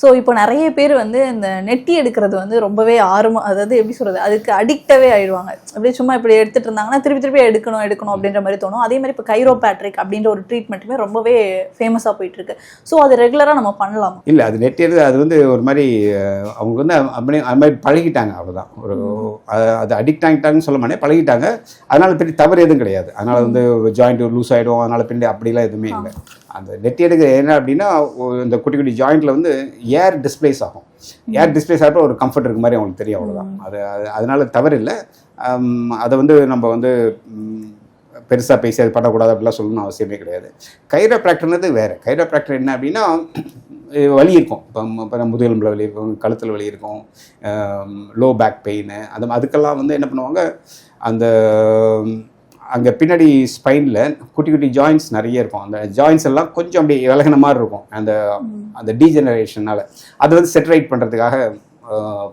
So இப்போ நிறைய பேர் வந்து இந்த நெட்டி எடுக்கிறது வந்து ரொம்பவே ஆர்வம் அதாவது எப்படி சொல்றது அதுக்கு அடிக்டவே ஆயிடுவாங்க. அப்படியே சும்மா இப்படி எடுத்துட்டு இருந்தாங்கன்னா திருப்பி திருப்பி எடுக்கணும் எடுக்கணும் அப்படின்ற மாதிரி தோணும். அதே மாதிரி இப்போ கைரோபேட்ரிக் அப்படின்ற ஒரு ட்ரீட்மெண்ட்டுமே ரொம்பவே ஃபேமஸாக போயிட்டு இருக்கு. ஸோ அது ரெகுலராக நம்ம பண்ணலாம்? இல்லை அது நெட்டியது அது வந்து ஒரு மாதிரி அவங்க வந்து அப்படி அது மாதிரி பழகிட்டாங்க அவ்வளோதான் ஒரு அது- அது அடிக்ட் ஆகிட்டாங்கன்னு சொல்ல மாட்டேன் பழகிட்டாங்க. அதனால பெரிய தவறு எதுவும் கிடையாது. அதனால வந்து ஜாயிண்ட் லூஸ் ஆகிடும் அதனால பின்னாடி அப்படிலாம் எதுவுமே இல்லை. அந்த நெட்டி எடுக்க என்ன அப்படின்னா இந்த குட்டி குட்டி ஜாயிண்ட்ல வந்து ஏர் டிஸ்பிளேஸ் ஆகும். ஏர் டிஸ்பிளேஸ் ஆகிறப்ப ஒரு கம்ஃபர்ட் இருக்க மாதிரி அவங்களுக்கு தெரியும் அவ்வளோதான் அது அது அதனால தவறு இல்லை. அதை வந்து நம்ம வந்து பெருசாக பேசி அது பண்ணக்கூடாது அப்படிலாம் சொல்லணும்னு அவசியமே கிடையாது. கைரோ ப்ராக்டர்னது வேறு. கைரோ ப்ராக்டர் என்ன அப்படின்னா வலி இருக்கும். இப்போ இப்போ முதுகெலும்பில் வலி இருக்கும் கழுத்தில் வலி இருக்கும் லோ பேக் பெயின் அந்த அதுக்கெல்லாம் வந்து என்ன பண்ணுவாங்க அந்த அங்கே பின்னாடி ஸ்பைனில் குட்டி குட்டி ஜாயின்ஸ் நிறைய இருக்கும். அந்த ஜாயின்ஸ் எல்லாம் கொஞ்சம் அப்படி விலகின மாதிரி இருக்கும். அந்த அந்த டீஜெனரேஷனால் அது வந்து செட்டரைட் பண்ணுறதுக்காக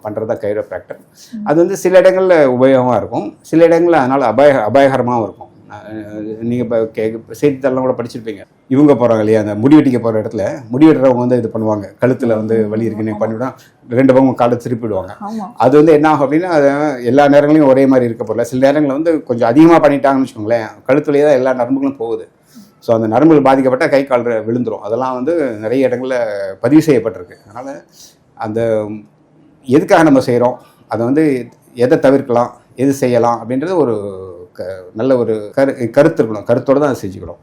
பண்ணுறதா கைரோப்ராக்டர் அது வந்து சில இடங்களில் உபயோகமாக இருக்கும். சில இடங்களில் அதனால் அபாய அபாயகரமாகவும் இருக்கும். நீங்கள் இப்போ கே செய்தித்தாளெலாம் கூட படிச்சிருப்பீங்க. இவங்க போகிறாங்க இல்லையா அந்த முடி வெட்டிக்க போகிற இடத்துல? முடி வெட்டுறவங்க வந்து இது பண்ணுவாங்க. கழுத்தில் வந்து வலி இருக்குன்னு பண்ணிவிட்டா ரெண்டு பக்கம் காலை திருப்பிடுவாங்க அது வந்து என்ன ஆகும் அப்படின்னா அது எல்லா நேரங்களையும் ஒரே மாதிரி இருக்க போகல சில நேரங்களில் வந்து கொஞ்சம் அதிகமாக பண்ணிட்டாங்கன்னு வச்சுக்கோங்களேன் கழுத்துலேயே தான் எல்லா நரம்புகளும் போகுது. ஸோ அந்த நரம்புகள் பாதிக்கப்பட்ட கை கால் விழுந்துரும். அதெல்லாம் வந்து நிறைய இடங்களில் பதிவு செய்யப்பட்டிருக்கு. அதனால் அந்த எதுக்காக நம்ம செய்கிறோம் அதை வந்து எதை தவிர்க்கலாம்? எது செய்யலாம்? அப்படின்றது ஒரு நல்ல ஒரு கரு கருத்து இருக்கணும். கருத்தோடு தான் செஞ்சுக்கணும்.